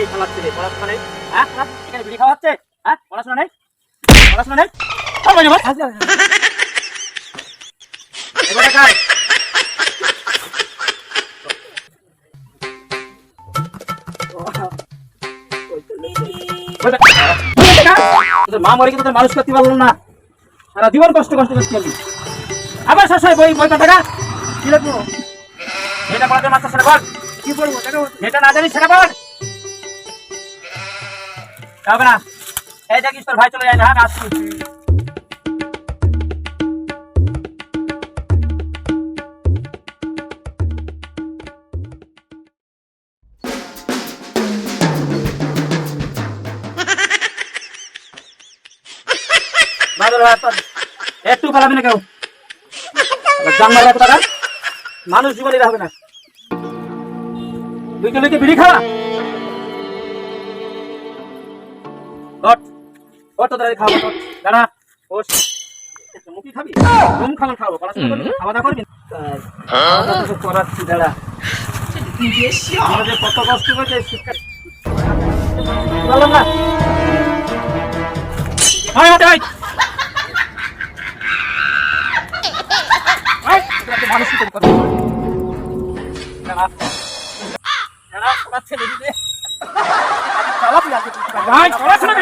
হ্যাঁ? এখানে বিড়ি খাওয়া হ্যাঁ? পড়াশোনা নেই? ওই দেখা। তোদের মা মরে তোদের মানুষ করতে পারল না। সারা জীবন কষ্ট কষ্ট করতে পারলি আবার শেষ হয়, বই বইটা দেখা কি লিখব? এটা পড়াতে মাস্টার সেটা বল কি পড়ব যেটা না জানিস সেটা বল না। এই দেখিস তোর ভাই চলে যায় না হ্যাঁ আসছি। একটু পালাবি না কেউ? মানুষ জীবনে হবে না। দুইটা মেয়েকে বিড়ি খাওয়া? খাওয়া দাঁড়া মুখি খাবি ঘুম খাব করাচ্ছি দাঁড়া আমাদের কত হয় হয় হয়, তোরা তো মানুষই তোর কথা বলে। দাঁড়া। দাঁড়া, তোরা ছেড়ে দিবে। আমি চালাবি আজকে তুই। ভাই, পড়াশোনা